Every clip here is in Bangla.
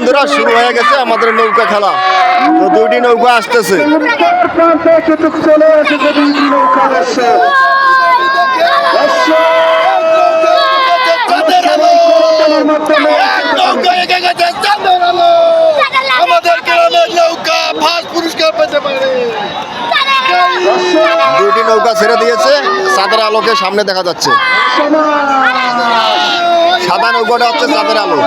বন্ধুরা, শুরু হয়ে গেছে আমাদের নৌকা খেলা। তো দুইটি নৌকা আসতেছে। নৌকা দুইটি নৌকা ছেড়ে দিয়েছে। চাঁদের আলোকে সামনে দেখা যাচ্ছে। সাদা নৌকাটা হচ্ছে চাঁদের আলো।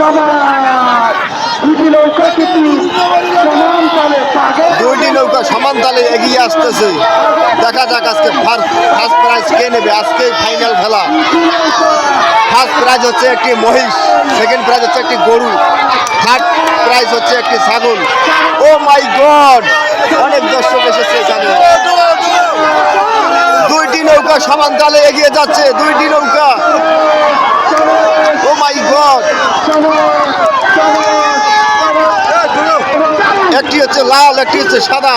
সমাজ দুটি নৌকা সমান তালে এগিয়ে আসতেছে। দেখা যাক আজকে ফার্স্ট ফার্স্ট প্রাইজ কে নেবে। আজকে ফাইনাল খেলা। ফার্স্ট প্রাইজ হচ্ছে একটি মহিষ সেকেন্ড প্রাইজ হচ্ছে একটি গরু থার্ড প্রাইজ হচ্ছে একটি ছাগল। ও মাই গড অনেক দর্শক এসেছে এখানে দুইটি নৌকা সমান তালে এগিয়ে যাচ্ছে, দুইটি নৌকা। ও মাই গড একটি হচ্ছে লাল, একটি হচ্ছে সাদা।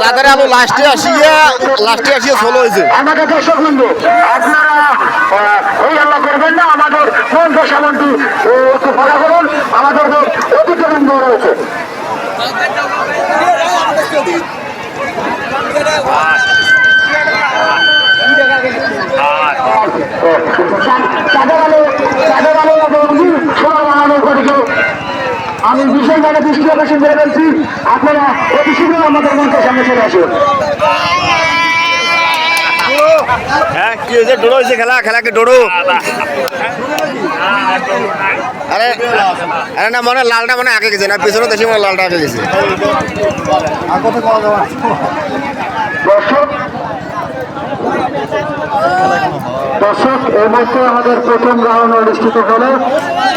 চাঁদের আলো লাস্টে আসিয়া লাস্টে আসিয়া সোলো হয়েছে। আমাদের দর্শক বন্ধু আপনারা এই আল্লাহ করবেন না আমাদের মন দশামন্ত্রী একটু ফলা করুন আমাদের যে অতিথিবৃন্দ রয়েছে আমি বিশেষভাবে দৃষ্টি আকর্ষণ করে বলছি আপনারা অতি শীঘ্রই আমাদের মঞ্চের সামনে চলে আসুন। হ্যাঁ কি হয়েছে? ডোরো হয়েছে খেলা খেলাকে আরে আরে না মনে লালটা মানে আগে গেছে না পেছনে মনে হয় লালটা আগে গেছে। দর্শক দর্শক এই মুহূর্তে আমাদের প্রথম রাউন্ড অনুষ্ঠিত হলো।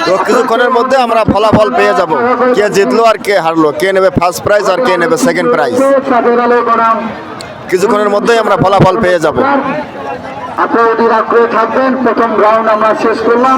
তো কিছুক্ষণের মধ্যে আমরা ফলাফল পেয়ে যাব। কে জিতলো আর কে হারলো? কে নেবে ফার্স্ট প্রাইজ আর কে নেবে সেকেন্ড প্রাইজ কিছুক্ষণের মধ্যেই আমরা ফলাফল পেয়ে যাব। আপনারা যদি আগ্রহে থাকবেন। প্রথম রাউন্ড আমরা শেষ করলাম।